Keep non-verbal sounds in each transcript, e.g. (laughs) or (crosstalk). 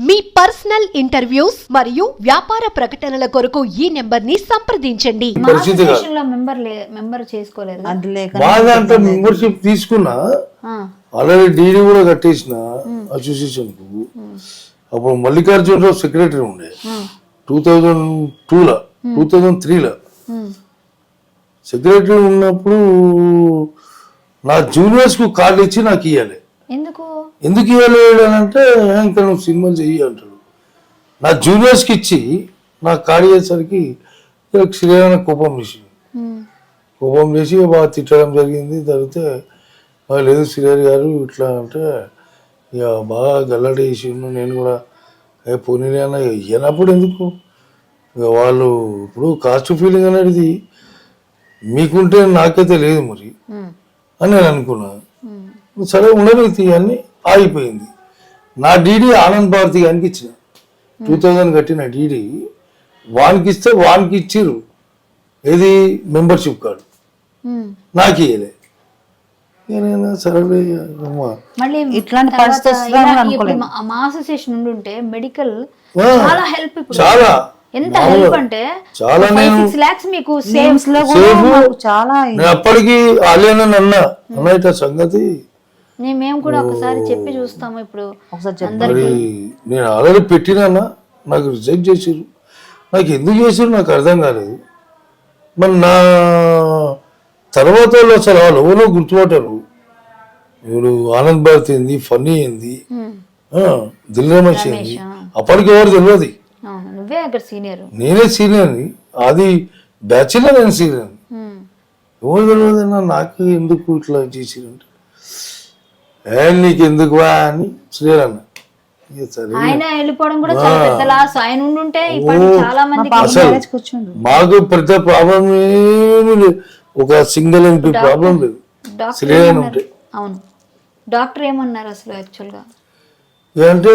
మీ personal interviews మరియు వ్యాపార ప్రకటనల కొరకు ఈ నెంబర్ని సంప్రదించండి. పరిస్థితి కాదు. లో మెంబర్ లే మెంబర్ చేసుకోలేదు. అది లేక మా దాంట్లో మెంబర్షిప్ తీసుకున్నా ఆ, డీడీ కూడా కట్టేసిన అసోసియేషన్కు అప్పుడు మల్లికార్జునరావు సెక్రటరీ ఉండే. టూ థౌజండ్ టూలో టూ థౌజండ్ త్రీలో. ఉమ్, సెక్రటరీ ఉన్నప్పుడు నా జూనియర్స్కు కార్డు ఇచ్చి నాకు ఇవ్వాలి ఎందుకు? ఎందుకు ఇవ్వాలి అని అంటే ఇంకా నువ్వు సినిమాలు చెయ్యి అంటాడు. నా జూనియర్స్కి ఇచ్చి ఇచ్చేసరికి వీళ్ళకి శ్రీరామ కోపం చేసింది ఉమ్, కోపం చేసి బాగా తిట్టడం జరిగింది. "ఆ, లేదు శ్రీహరి గారు ఇట్లా అంటే ఇక బాగా గల్లడి చేసిండు. నేను కూడా ఏ పోనీ అన్న ఇయ్యనప్పుడు ఎందుకు? ఇక వాళ్ళు ఇప్పుడు కాస్ట్ ఫీలింగ్ అనేది మీకుంటే నాకైతే లేదు మరి అని నేను అనుకున్నా. ఉమ్, సరే ఉండని అని ఆగిపోయింది. నా డీడీ ఆనంద్ భారతి గారికి ఇచ్చిన. టూ థౌజండ్ కట్టిన డీడీ వానికి ఇస్తే వానికి ఇచ్చిర్రు ఏది? Membership card. నాకు ఇయ్యలే ఇట్లాంటి. మా- అసోసియేషన్ ఉండుంటే మెడికల్ చాలా హెల్ప్ చాలా. ఎంత. హెల్ప్ అంటే చాలా లాక్స్ మీకు లో కూడా చాలా అప్పటికి ఆలేనని అన్నా అన్న సంగతి నేను మేము కూడా ఒకసారి చెప్పి చూస్తాము ఇప్పుడు ఒకసారి చెప్పండి. అందరికి. మరి నేను ఆల్రెడీ పెట్టినా నాకు రిజెక్ట్ చేసిర్రు. నాకు ఎందుకు చేసిర్రు నాకు అర్థం కాలేదు. మరి నా తర్వాత వాళ్ళు అసలు వాళ్ళు ఎవరో గుర్తుపట్టారు. ఇప్పుడు ఆనంద్ భారతి ఏంది ఫన్నీ ఏంది? ఆ, దిల్ రమేష్ ఏంది? ఆ. అప్పటికి ఎవరు తెలియదు సీనియర్. నేనే సీనియర్ని. అది బ్యాచులర్ నేను సీనియర్ ఎవరు తెలియదు అన్న నాకు ఎందుకు ఇట్లా చేసిరంటే నీకు ఎందుకు వా అని సరే ఆయన వెళ్ళిపోవడం కూడా చాలా పెద్ద లాస్ ఆయన ఉండుంటే ఇప్పటికి చాలా కూర్చుండు మాకు పెద్ద ప్రాబ్లం ఏమీ లేదు. ఒక సింగిల్ ఎంపీ ప్రాబ్లం లేదు. ఏమన్నారు? ఉంటే. అవును. డాక్టర్ ఏమన్నారు అసలు యాక్చువల్గా? అంటే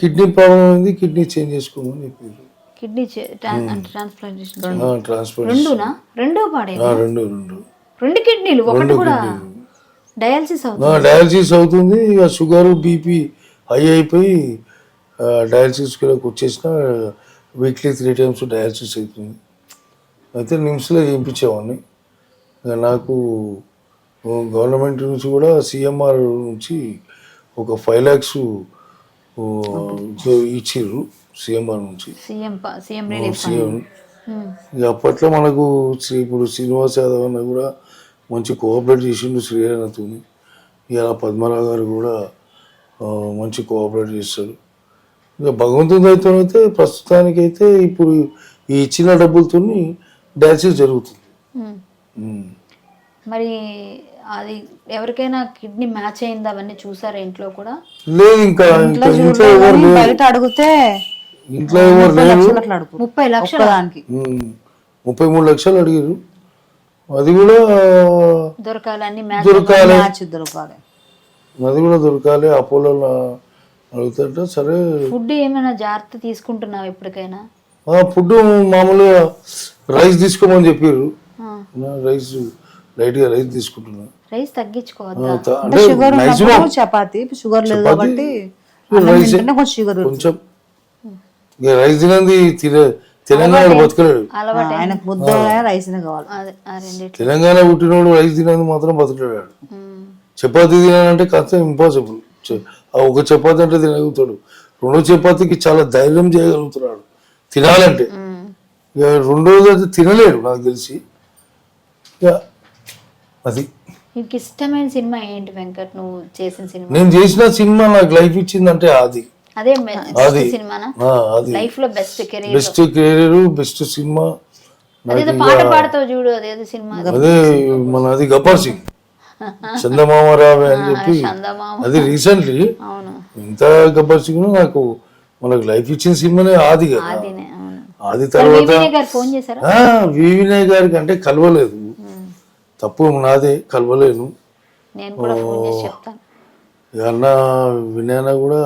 కిడ్నీ ప్రాబ్లం అయింది కిడ్నీ చేంజ్ చేసుకోమని చెప్పారు. కిడ్నీ ట్రాన్స్ప్లాంటేషన్ ట్రాన్స్ఫర్ రెండునా? రెండో పాడే రెండు రెండు. రెండు కిడ్నీలు ఒకటి కూడా డయాలసిస్ అవుతుంది. డయాలసిస్ అవుతుంది ఇక షుగర్ బీపీ హై అయిపోయి డయాలసిస్కి వచ్చేసిన వీక్లీ త్రీ టైమ్స్ డయాలసిస్ అవుతుంది అయితే నిమ్స్లో చేయించేవాడిని ఇక నాకు గవర్నమెంట్ నుంచి కూడా సిఎంఆర్ నుంచి ఒక ఫైవ్ ల్యాక్స్ ఇచ్చిర్రు సిఎంఆర్ నుంచి. సీఎం ఇక అప్పట్లో మనకు శ్రీ ఇప్పుడు శ్రీనివాస్ యాదవ్ అన్న కూడా మంచి కోఆపరేట్ చేసిండు శ్రీహరితో ఇలా పద్మరావు గారు కూడా మంచి కోఆపరేట్ చేస్తారు. ఇక భగవంతుని అయితే అయితే ప్రస్తుతానికైతే ఇప్పుడు ఈ ఇచ్చిన డబ్బులతో డాన్సెస్ జరుగుతుంది. మరి అది ఎవరికైనా కిడ్నీ మ్యాచ్ అయింది అవన్నీ చూసారా ఇంట్లో కూడా? లేదు ఇంకా ఇంట్లో బయట అడిగితే ఇంట్లో ఎవరు ముప్పై లక్షల. ముప్పై మూడు లక్షలు అడిగారు. అది కూడా దొరకాలి. దొరకాలి దొరకాలి. అది కూడా దొరకాలి. అపోలో అడుగుతుంటే సరే. ఫుడ్ ఏమైనా జాగ్రత్త తీసుకుంటున్నావు ఎప్పటికైనా? ఫుడ్ మామూలుగా రైస్ తీసుకోమని చెప్పారు రైస్ లైట్గా రైస్ తీసుకుంటున్నా. రైస్ తగ్గించుకోవద్దా? చపాతి షుగర్ లేదు కాబట్టి కొంచెం రైస్ తినంది తినే తెలంగాణ బతకలేడు. ఆయనకు ముద్ద రైస్ కావాలి. తెలంగాణ పుట్టినోడు రైస్ తినేది మాత్రం బతకలేడు చపాతీ తినాలంటే కాస్త ఇంపాసిబుల్ ఆ ఒక చపాతీ అంటే తినగలుగుతాడు. రెండో చపాతీకి చాలా ధైర్యం చేయగలుగుతున్నాడు తినాలంటే. రెండోది అయితే తినలేడు నాకు తెలిసి. అది. నీకు ఇష్టమైన సినిమా ఏంటి వెంకట్? నువ్వు చేసిన సినిమా? నేను చేసిన సినిమా నాకు లైఫ్ ఇచ్చిందంటే అది అదే. సినిమానా? ఆ, అది. లైఫ్లో best career best career best cinema. అదేదో పాట పాడుతావు చూడు అదేదో సినిమా. అదే మన అది గబ్బర్ సింగ్. (laughs) చందమామ రావే అని చెప్పి. అది రీసెంట్లీ అవును. ఇంత గబ్బర్ సింగ్ నాకు మనకు లైఫ్ ఇచ్చిన సినిమానే ఆది కదా. ఆది తర్వాత వివినే గారు ఫోన్ చేశారా? ఆ, వి వినయ్ గారికి అంటే కలవలేదు. తప్పు నాదే కలవలేను. నేను కూడా ఫోన్ చేసి చెప్తాను. ఇక అన్న వినయ్ అన్న కూడా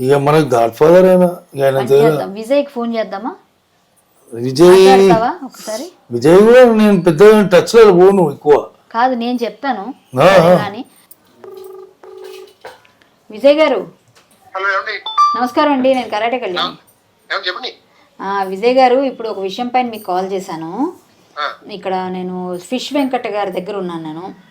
ఇక మనకు గాడ్ ఫాదర్ అయినా ఆయన విజయ్కి ఫోన్ చేద్దామా? విజయ్ ఒకసారి? విజయ్ కూడా నేను పెద్దగా టచ్లో పోను ఎక్కువ. కాదు నేను చెప్తాను. కానీ విజయ్ గారు. నమస్కారం అండి నేను కరాటే కళ్యాణ్ ఏం చెప్పండి. ఆ, విజయ్ గారు ఇప్పుడు ఒక విషయం పైన మీకు కాల్ చేశాను. ఆ, ఇక్కడ నేను ఫిష్ వెంకట గారి దగ్గర ఉన్నాను నేను.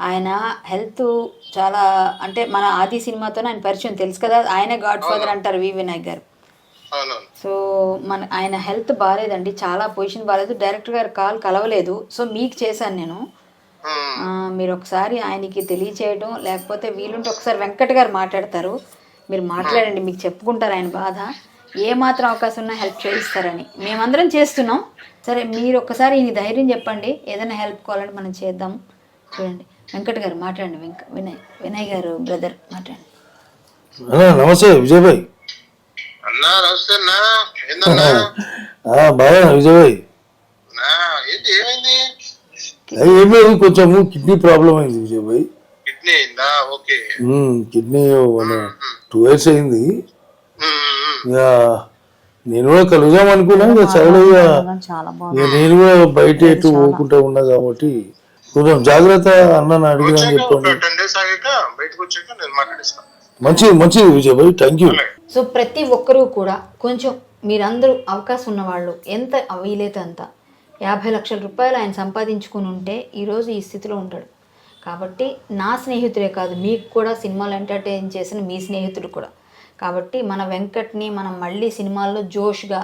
ఆయన హెల్త్ చాలా అంటే మన ఆది సినిమాతో ఆయన పరిచయం తెలుసు కదా? ఆయన గాడ్ ఫాదర్ అంటారు వి వినాయక్ గారు. సో మన ఆయన హెల్త్ బాగాలేదండి చాలా పొజిషన్ బాగాలేదు డైరెక్టర్ గారు కాల్ కలవలేదు. సో మీకు చేశాను నేను. మీరు ఒకసారి ఆయనకి తెలియచేయడం లేకపోతే వీలుంటే ఒకసారి వెంకట్ గారు మాట్లాడతారు. మీరు మాట్లాడండి మీకు చెప్పుకుంటారు ఆయన బాధ. ఏ మాత్రం అవకాశం ఉన్నా హెల్ప్ చేయిస్తారని. మేమందరం చేస్తున్నాం. సరే మీరు ఒక్కసారి ఈయన ధైర్యం చెప్పండి. ఏదైనా హెల్ప్ కావాలంటే మనం చేద్దాం. చూడండి. వెంకట్ గారు మాట్లాడండి. వెంక వినయ్ వినయ్ గారు బ్రదర్ మాట్లాడండి. అన్నా నమస్తే విజయ్ భాయ్ అన్నా నమస్తే అన్నా. బాగా విజయ్ భాయ్ ఏం లేదు కొంచెము కిడ్నీ ప్రాబ్లం అయింది విజయ్ భాయ్ కిడ్నీ అయిందా? ఓకే. కిడ్నీ మన టూ ఇయర్స్ అయింది. నేను కూడా కలుద్దాం అనుకున్నా ఇక సరే ఇక చాలా బాగుంది. ఇక నేను కూడా బయట ఎటు పోకుండా ఉన్నా కాబట్టి. కొంచెం జాగ్రత్త అన్న అడిగినా చెప్పండి. ఒక టెన్ డేస్ ఆగాక బయటకు వచ్చాక నేను మాట్లాడిస్తాను మంచిది మంచిది Vijay bhai thank you so ప్రతి ఒక్కరూ కూడా కొంచెం మీరందరూ అవకాశం ఉన్నవాళ్ళు ఎంత వీలైతే అంత యాభై లక్షల రూపాయలు ఆయన సంపాదించుకుని ఉంటే ఈరోజు ఈ స్థితిలో ఉంటాడు. కాబట్టి నా స్నేహితుడే కాదు మీకు కూడా సినిమాలు ఎంటర్టైన్ చేసిన మీ స్నేహితుడు కూడా. కాబట్టి మన వెంకట్ని మనం మళ్ళీ సినిమాల్లో జోష్గా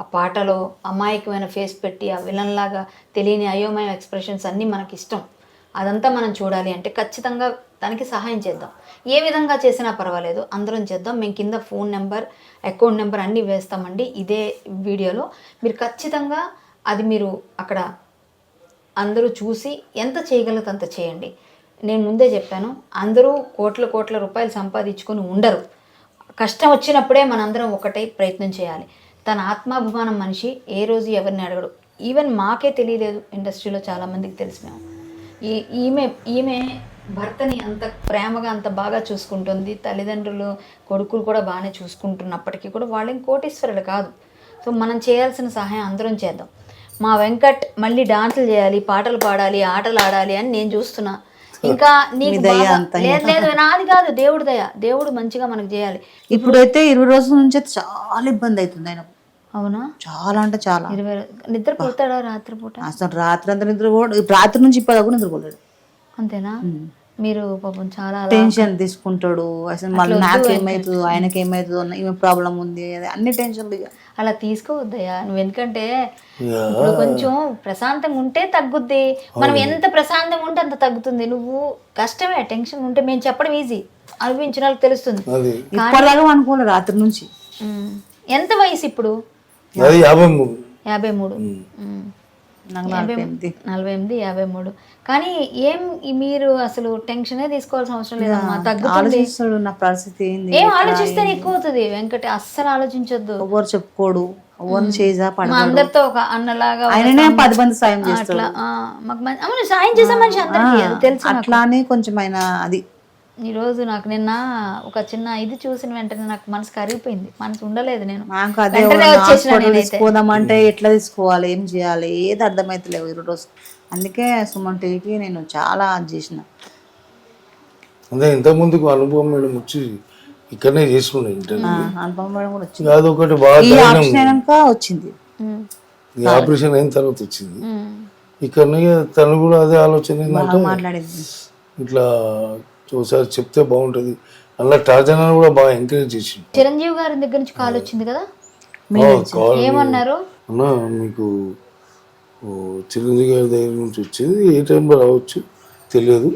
ఆ పాటలో అమాయకమైన ఫేస్ పెట్టి ఆ విలన్ లాగా తెలియని అయోమయ ఎక్స్ప్రెషన్స్ అన్నీ మనకి ఇష్టం అదంతా మనం చూడాలి అంటే ఖచ్చితంగా దానికి సహాయం చేద్దాం. ఏ విధంగా చేసినా పర్వాలేదు. అందరం చేద్దాం. మేము కింద ఫోన్ నెంబర్ అకౌంట్ నెంబర్ అన్నీ వేస్తామండి. ఇదే వీడియోలో. మీరు ఖచ్చితంగా అది మీరు అక్కడ అందరూ చూసి ఎంత చేయగలదు అంత చేయండి. నేను ముందే చెప్పాను. అందరూ కోట్ల కోట్ల రూపాయలు సంపాదించుకొని ఉండరు. కష్టం వచ్చినప్పుడే మనందరం ఒకటే ప్రయత్నం చేయాలి. తన ఆత్మాభిమానం మనిషి ఏ రోజు ఎవరిని అడగడు. ఈవెన్ మాకే తెలియలేదు ఇండస్ట్రీలో చాలామందికి తెలిసి మేము. ఈ ఈమె ఈమె భర్తని అంత ప్రేమగా అంత బాగా చూసుకుంటుంది. తల్లిదండ్రులు కొడుకులు కూడా బాగానే చూసుకుంటున్నప్పటికీ కూడా వాళ్ళేం కోటీశ్వరులు కాదు. సో మనం చేయాల్సిన సహాయం అందరం చేద్దాం. మా వెంకట్ మళ్ళీ డాన్సులు చేయాలి పాటలు పాడాలి ఆటలు ఆడాలి అని నేను చూస్తున్నా. ఇంకా నీకు దయ లేదు లేదు నాది కాదు దేవుడు దయ. దేవుడు మంచిగా మనకు చేయాలి. ఇప్పుడైతే ఇరవై రోజుల నుంచి అయితే చాలా ఇబ్బంది అవుతుంది ఆయన. అవునా? చాలా అంటే చాలా. ఇరవై నిద్ర పోతాడా రాత్రిపూట? అసలు రాత్రి అంతా నిద్ర కూడా రాత్రి నుంచి ఇప్పటిదాకా నిద్రపోలేడు. అంతేనా? మీరు పాపం చాలా టెన్షన్ తీసుకుంటాడు. అసలు మళ్ళీ నాకేమవుతుందో ఆయనకి ఏమవుతుందో ఈమె ప్రాబ్లం ఉంది అది అన్ని టెన్షన్లు ఇక. అలా తీసుకోవద్దయ్యా. నువ్వు ఎందుకంటే ఇప్పుడు కొంచెం ప్రశాంతంగా ఉంటే తగ్గుద్ది. మనం ఎంత ప్రశాంతంగా ఉంటే అంత తగ్గుతుంది. నువ్వు కష్టమే టెన్షన్ ఉంటే మేము చెప్పడం ఈజీ అనుభవించిన వాళ్ళకి తెలుస్తుంది. అనుకోలే రాత్రి నుంచి. ఎంత వయసు ఇప్పుడు? యాభై మూడు. యాభై మూడు. నాకు నలభై ఎనిమిది. యాభై మూడు. కానీ ఏం మీరు అసలు టెన్షనే తీసుకోవాల్సిన అవసరం లేదమ్మా. తగ్గుతుంది. నా పరిస్థితి ఏంది? ఏం ఆలోచిస్తే ఎక్కువ అవుతుంది వెంకట అస్సలు ఆలోచించొద్దు. ఎవరు చెప్పుకోడు. పడ మా అందరితో ఒక అన్నలాగా ఆయననే సాయం- పది మంది సాయం చేస్తాడు అవును సాయం చేసే మనిషి అందరికీ అది తెలుసు. అట్లానే కొంచెం ఆయన అది ఈ రోజు నాకు నిన్న ఒక చిన్న ఇది చూసిన వెంటనే నాకు మనసు కరిగిపోయింది. మనసు ఉండలేదు నేను. తీసుకోదామంటే ఎట్లా తీసుకోవాలి ఏం చేయాలి ఏది అర్థమైతలేవు ఈ రోజు అందుకే సుమన్ టీవీకి నేను చాలా చేసిన. అదే ఇంతకుముందుకు అనుభవం మేడం వచ్చి ఇక్కడనే చేసుకున్నాయి మేడం కూడా వచ్చింది. కాదు ఒకటి బాగా వచ్చింది. ఈ ఆపరేషన్ అయిన తర్వాత వచ్చింది. ఇక్కడనే తను కూడా అదే ఆలోచన ఏంటంటే ఇట్లా ఒకసారి చెప్తే బాగుంటుంది. అలా టార్జన్ కూడా బాగా ఎంకరేజ్ చేసిండు చిరంజీవి గారి దగ్గర నుంచి కాల్ వచ్చింది కదా? ఏమన్నారు? అన్న మీకు ఓ, చిరంజీవి గారి దగ్గర నుంచి వచ్చేది. ఏ టైంలో రావచ్చు తెలియదు.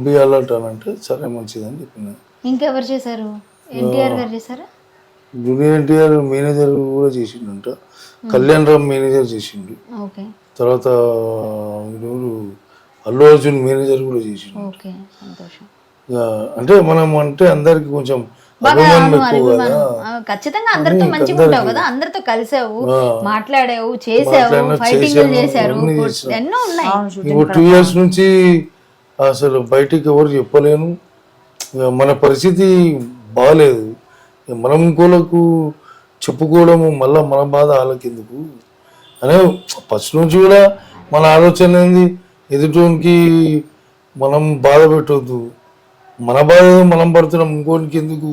బి అలర్ట్ అని అంటే సరే మంచిదని చెప్పిన. ఇంకెవరు చేశారు? ఎన్టీఆర్ గారు చేశారా? జూనియర్ ఎన్టీఆర్ మేనేజర్ కూడా చేసిండంట. కళ్యాణ్ రామ్ మేనేజర్ చేసిండు. ఓకే. తర్వాత ఎవరు? అల్లు అర్జున్ మేనేజర్ కూడా చేసిండు. ఓకే సంతోషం. ఇక అంటే మనం అంటే అందరికి కొంచెం ఖచ్చితంగా అందరితో మంచిగా ఉంటావు కదా అందరితో కలిసావు మాట్లాడావు చేసావు ఫైటింగ్ చేశారు. ఎన్నో ఉన్నాయి. ఇప్పుడు టూ ఇయర్స్ నుంచి అసలు బయటికి ఎవరు చెప్పలేను. ఇక మన పరిస్థితి బాగాలేదు మనం ఇంకోలకు చెప్పుకోవడము మళ్ళీ మన బాధ వాళ్ళకెందుకు? అనే ఫస్ట్ నుంచి కూడా మన ఆలోచన ఏంది? ఎదుటోనికి మనం బాధ పెట్టవద్దు మన బాధ మనం పడుతున్నాం ఇంకోనికి ఎందుకు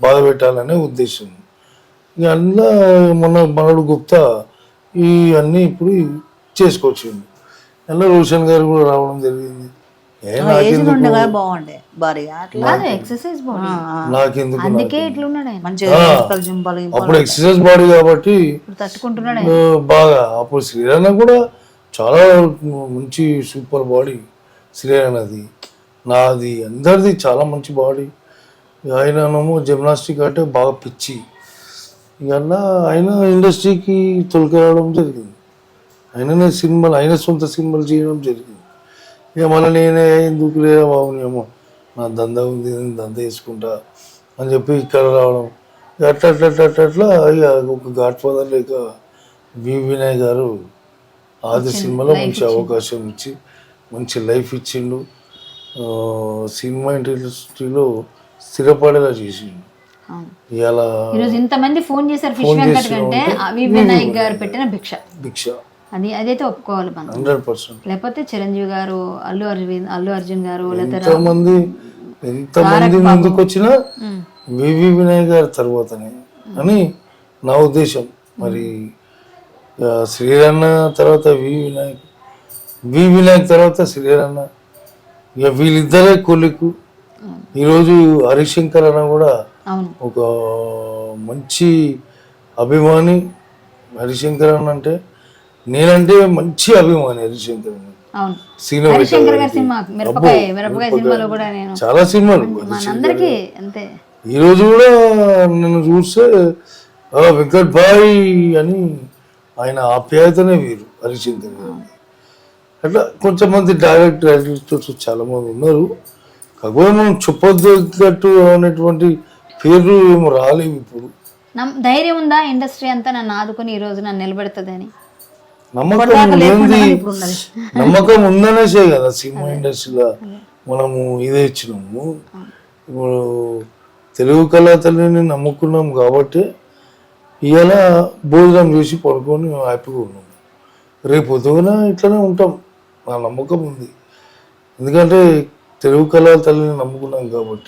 బాధ పెట్టాలనే ఉద్దేశం. ఇక మన మనడు గుప్తా ఈ అన్నీ ఇప్పుడు చేసుకొచ్చిండు అందులో రోషన్ గారు కూడా రావడం జరిగింది. అప్పుడు ఎక్సర్సైజ్ బాడీ కాబట్టి బాగా. అప్పుడు శ్రీరణ కూడా చాలా మంచి సూపర్ బాడీ శ్రీరణది నాది అందరిది చాలా మంచి బాడీ. ఆయననేమో జిమ్నాస్టిక్ అంటే బాగా పిచ్చి. ఇక ఆయన ఇండస్ట్రీకి తొలకరావడం జరిగింది. ఆయననే సినిమాలు ఆయన సొంత సినిమాలు చేయడం జరిగింది. ఇక మళ్ళీ నేనే ఎందుకు లేదా బాబునేమో నా దంద ఉంది నేను దంద వేసుకుంటా అని చెప్పి ఇక్కడ రావడం. ఇక అట్లా అట్లా అట్లా అట్లా ఇక ఒక గాడ్ ఫాదర్ లేక వి వినయ్ గారు ఆది సినిమాలో మంచి అవకాశం ఇచ్చి మంచి లైఫ్ ఇచ్చిండు. సినిమా ఇండస్ట్రీలో స్థిరపడేలా చేసిండు. ఇలా ఈరోజు ఇంతమంది ఫోన్ చేశారు ఫిష్ వెంకట్ అవి వినాయక్ గారు పెట్టిన భిక్ష. భిక్ష. అది అదైతే ఒప్పుకోవాలి మనం. Hundred percent. లేకపోతే చిరంజీవి గారు అల్లు అర్జున్ అల్లు అర్జున్ గారు ఎంతమంది ఎంతమంది ముందుకు వచ్చినా వివి వినాయక్ గారి తర్వాతనే. అని నా ఉద్దేశం. మరి శ్రీరన్న తర్వాత వి వినాయక్. వి వినాయక్ తర్వాత శ్రీరన్న. ఇక వీళ్ళిద్దరే కొలిక్కు ఈరోజు హరిశంకర్ అన్న కూడా ఒక మంచి అభిమాని హరిశంకర్ అన్న అంటే నేనంటే మంచి అభిమాని హరిశంకర్ సినిమా చాలా సినిమాలు. మనందరికీ అంతే. ఈ రోజు కూడా నన్ను చూస్తే "ఆ, వెంకట్ భాయ్ అని ఆయన ఆప్యాయతనే వీరు హరిశంకర్ గారు అట్లా కొంతమంది డైరెక్ట్ చాలా మంది ఉన్నారు. కాకపోతే మనం చెప్పొద్దట్టు అనేటువంటి పేర్లు ఏమో రాలేవు ఇప్పుడు. ధైర్యం ఉందా ఇండస్ట్రీ అంతా నన్ను ఆదుకొని ఈ రోజు నన్ను నిలబెడుతుందని? నమ్మకం లేనిది నమ్మకం ఉందనేసే కదా సినిమా ఇండస్ట్రీలో మనము ఇదే ఇచ్చినాము. ఇప్పుడు తెలుగు కళా తల్లిని నమ్ముకున్నాం కాబట్టి ఇవాళ భోజనం చేసి పడుకొని మేము హ్యాపీగా ఉన్నాం రేపు పొద్దున ఇట్లనే ఉంటాం. నా నమ్మకం ఉంది. ఎందుకంటే తెలుగు కళా తల్లిని నమ్ముకున్నాం కాబట్టి.